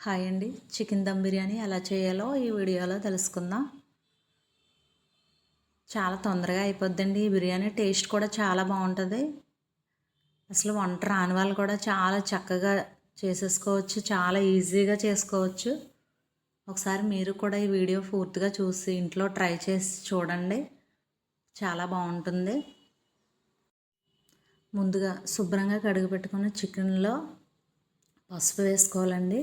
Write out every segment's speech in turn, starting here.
Hi అండి. Chicken dum biryani ఎలా చేయాలో ఈ వీడియోలో తెలుసుకుందాం. చాలా తొందరగా అయిపోద్దండి. ఈ బిర్యానీ టేస్ట్ కూడా చాలా బాగుంటుంది. అసలు వంట రాని వాళ్ళు కూడా చాలా చక్కగా చేసేసుకోవచ్చు. చాలా ఈజీగా చేసుకోవచ్చు. ఒకసారి మీరు కూడా ఈ వీడియో పూర్తిగా చూసి ఇంట్లో ట్రై చేసి చూడండి. చాలా బాగుంటుంది. ముందుగా శుభ్రంగా కడిగి పెట్టుకున్న చికెన్లో పసుపు వేసుకోవాలండి.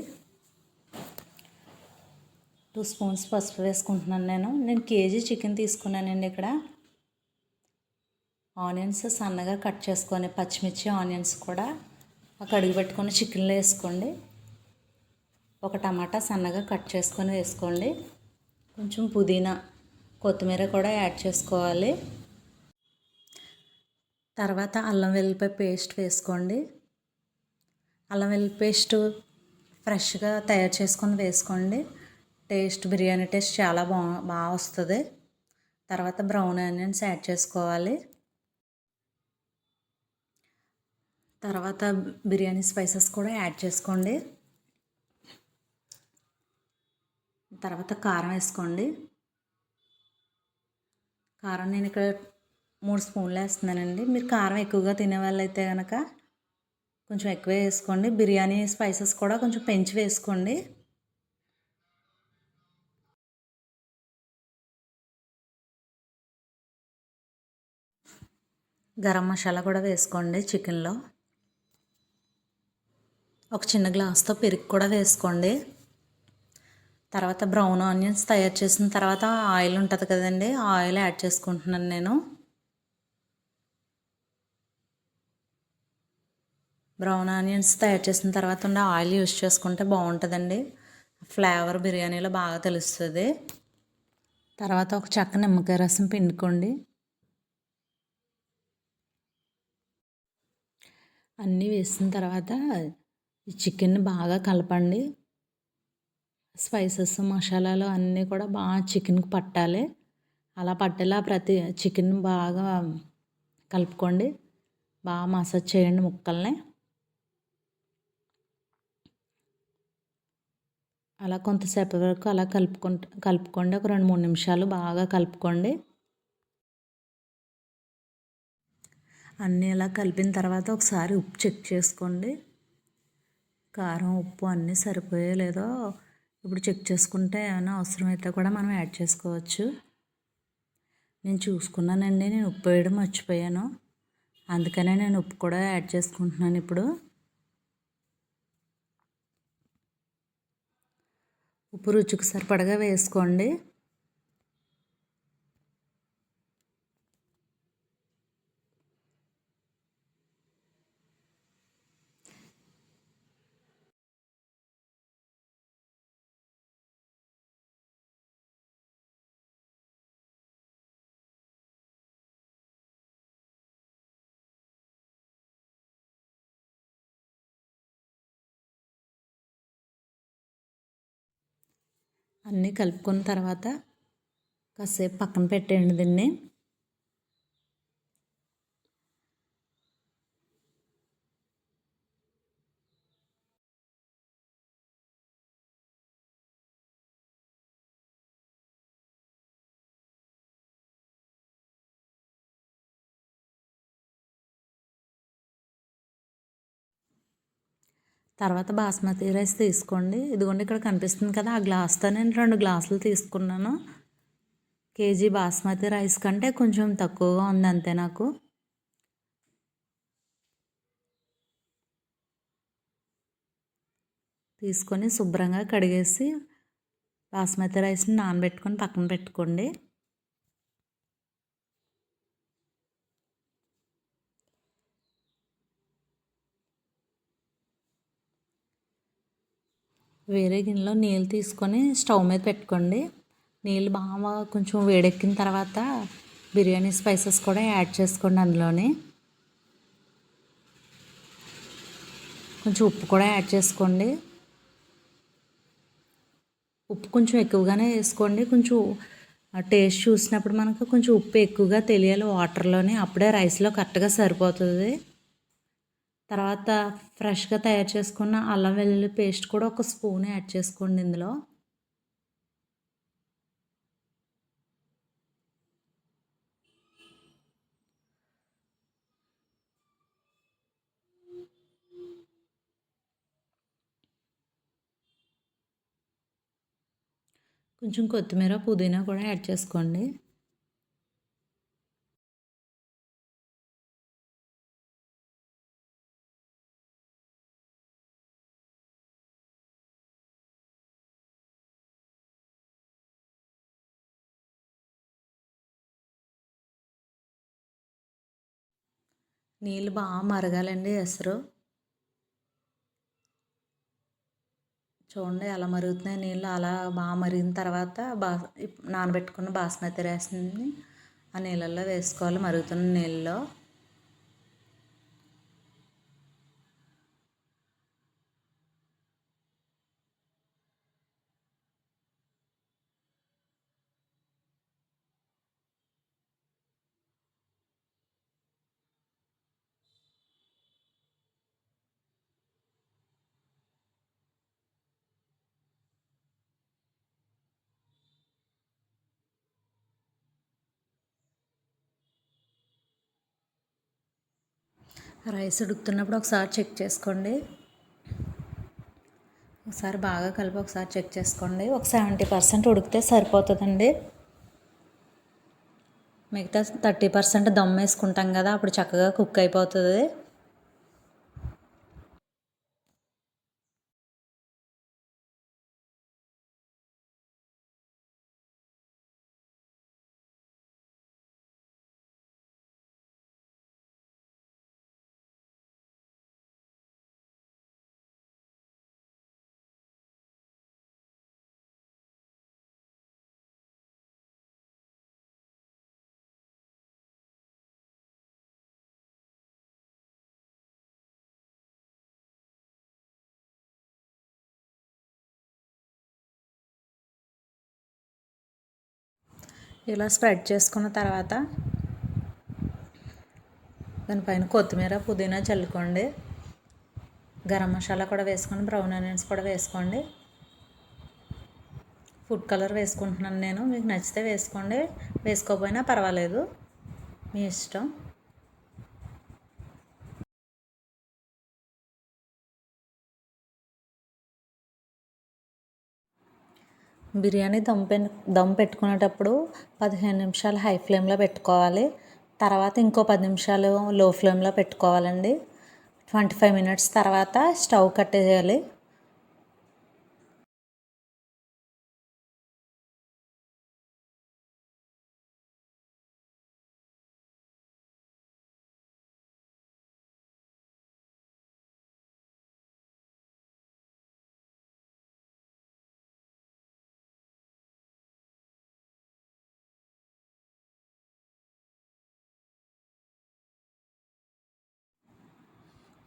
టూ స్పూన్స్ పసుపు వేసుకుంటున్నాను నేను. నేను కేజీ చికెన్ తీసుకున్నానండి ఇక్కడ. ఆనియన్స్ సన్నగా కట్ చేసుకొని పచ్చిమిర్చి ఆనియన్స్ కూడా కడిగి పెట్టుకొని చికెన్లో వేసుకోండి. ఒక టమాటా సన్నగా కట్ చేసుకొని వేసుకోండి. కొంచెం పుదీనా కొత్తిమీర కూడా యాడ్ చేసుకోవాలి. తర్వాత అల్లం వెల్లిపాయ పేస్ట్ వేసుకోండి. అల్లం వెల్లి పేస్ట్ ఫ్రెష్గా తయారు చేసుకొని వేసుకోండి. టేస్ట్ బిర్యానీ టేస్ట్ చాలా బా బాగా వస్తుంది. తర్వాత బ్రౌన్ ఆనియన్స్ యాడ్ చేసుకోవాలి. తర్వాత బిర్యానీ స్పైసెస్ కూడా యాడ్ చేసుకోండి. తర్వాత కారం వేసుకోండి. కారం నేను ఇక్కడ మూడు స్పూన్లు వేస్తున్నానండి. మీరు కారం ఎక్కువగా తినే వాళ్ళైతే కనుక కొంచెం ఎక్కువ వేసుకోండి. బిర్యానీ స్పైసెస్ కూడా కొంచెం పెంచి వేసుకోండి. గరం మసాలా కూడా వేసుకోండి చికెన్లో. ఒక చిన్న గ్లాస్తో పెరుగు కూడా వేసుకోండి. తర్వాత బ్రౌన్ ఆనియన్స్ తయారు చేసిన తర్వాత ఆయిల్ ఉంటుంది కదండి ఆయిల్ యాడ్ చేసుకుంటున్నాను నేను. బ్రౌన్ ఆనియన్స్ తయారు చేసిన తర్వాత ఉండే ఆయిల్ యూస్ చేసుకుంటే బాగుంటుందండి. ఫ్లేవర్ బిర్యానీలో బాగా తెలుస్తుంది. తర్వాత ఒక చక్క నిమ్మకాయ రసం పిండుకోండి. అన్నీ వేసిన తర్వాత ఈ చికెన్ బాగా కలపండి. స్పైసెస్ మసాలాలు అన్నీ కూడా బాగా చికెన్కి పట్టాలి. అలా పట్టేలా ప్రతి చికెన్ బాగా కలుపుకోండి. బాగా మసాజ్ చేయండి ముక్కల్ని. అలా కొంతసేపు వరకు అలా కలుపుకుంటు కలుపుకోండి. ఒక రెండు మూడు నిమిషాలు బాగా కలుపుకోండి. అన్నీ అలా కలిపిన తర్వాత ఒకసారి ఉప్పు చెక్ చేసుకోండి. కారం ఉప్పు అన్నీ సరిపోయే లేదో ఇప్పుడు చెక్ చేసుకుంటే ఏమైనా అవసరమైతే కూడా మనం యాడ్ చేసుకోవచ్చు. నేను చూసుకున్నానండి నేను ఉప్పు వేయడం మర్చిపోయాను. అందుకనే నేను ఉప్పు కూడా యాడ్ చేసుకుంటున్నాను ఇప్పుడు. ఉప్పు రుచికి సరిపడగా వేసుకోండి. అన్నీ కలుపుకున్న తర్వాత కాసేపు పక్కన పెట్టేయండి దీన్ని. తర్వాత బాస్మతి రైస్ తీసుకోండి. ఇదిగోండి ఇక్కడ కనిపిస్తుంది కదా ఆ గ్లాస్తో నేను రెండు గ్లాసులు తీసుకున్నాను. కేజీ బాస్మతి రైస్ కంటే కొంచెం తక్కువగా ఉంది అంతే నాకు. తీసుకొని శుభ్రంగా కడిగేసి బాస్మతి రైస్ని నానబెట్టుకొని పక్కన పెట్టుకోండి. వేరే గిన్నెలో నీళ్ళు తీసుకొని స్టవ్ మీద పెట్టుకోండి. నీళ్ళు బాగా కొంచెం వేడెక్కిన తర్వాత బిర్యానీ స్పైసెస్ కూడా యాడ్ చేసుకోండి అందులోనే. కొంచెం ఉప్పు కూడా యాడ్ చేసుకోండి. ఉప్పు కొంచెం ఎక్కువగానే వేసుకోండి. కొంచెం టేస్ట్ చూసినప్పుడు మనకు కొంచెం ఉప్పు ఎక్కువగా తెలియాలి వాటర్లోనే. అప్పుడే రైస్లో కరెక్ట్గా సరిపోతుంది. తర్వాత ఫ్రెష్గా తయారు చేసుకున్న అల్లం వెల్లుల్లి పేస్ట్ కూడా ఒక స్పూన్ యాడ్ చేసుకోండి ఇందులో. కొంచెం కొత్తిమీర పుదీనా కూడా యాడ్ చేసుకోండి. నీళ్ళు బాగా మరగాలండి ఎసరు చూడండి ఎలా మరుగుతున్నాయి నీళ్ళు. అలా బాగా మరిగిన తర్వాత బా నానబెట్టుకున్న బాస్మతి రైస్ని ఆ నీళ్ళల్లో వేసుకోవాలి మరుగుతున్న నీళ్ళలో. రైస్ ఉడుకుతున్నప్పుడు ఒకసారి చెక్ చేసుకోండి. ఒకసారి బాగా కలిపి ఒకసారి చెక్ చేసుకోండి. ఒక సెవెంటీ పర్సెంట్ ఉడికితే సరిపోతుందండి. మిగతా థర్టీ పర్సెంట్ దమ్ వేసుకుంటాం కదా అప్పుడు చక్కగా కుక్ అయిపోతుంది. ఇలా స్ప్రెడ్ చేసుకున్న తర్వాత దానిపైన కొత్తిమీర పుదీనా చల్లుకోండి. గరం మసాలా కూడా వేసుకోండి బ్రౌన్ ఆనియన్స్ కూడా వేసుకోండి. ఫుడ్ కలర్ వేసుకుంటున్నాను నేను. మీకు నచ్చితే వేసుకోండి. వేసుకోకపోయినా పర్వాలేదు. మీ ఇష్టం. బిర్యానీ దమ్ పె దమ్ పెట్టుకునేటప్పుడు పదిహేను నిమిషాలు హై ఫ్లేమ్లో పెట్టుకోవాలి. తర్వాత ఇంకో పది నిమిషాలు లో ఫ్లేమ్లో పెట్టుకోవాలండి. ట్వంటీ ఫైవ్ మినిట్స్ తర్వాత స్టవ్ కట్టేయాలి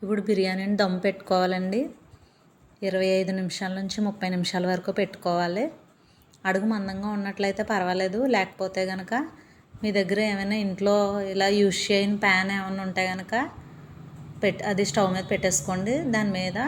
ఇప్పుడు బిర్యానీని దమ్ పెట్టుకోవాలండి. ఇరవై ఐదు నిమిషాల నుంచి ముప్పై నిమిషాల వరకు పెట్టుకోవాలి. అడుగు మందంగా ఉన్నట్లయితే పర్వాలేదు. లేకపోతే కనుక మీ దగ్గర ఏమైనా ఇంట్లో ఇలా యూజ్ చేయని ప్యాన్ ఏమైనా ఉంటే కనుక పెట్ అది స్టవ్ మీద పెట్టేసుకోండి. దాని మీద